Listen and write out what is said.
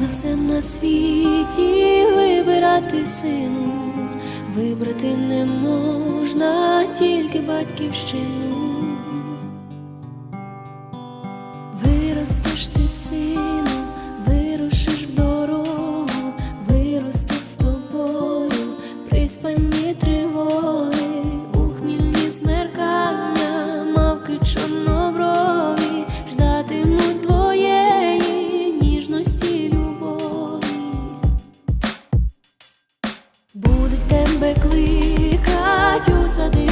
Можна все на світі вибирати сину, вибрати не можна тільки батьківщину. Виростеш ти, сину, вирушиш в дорогу, виростуть з тобою, приспані тривоги, ухмільні смеркання, мавки чорно. Будуть тебе кликать у сади.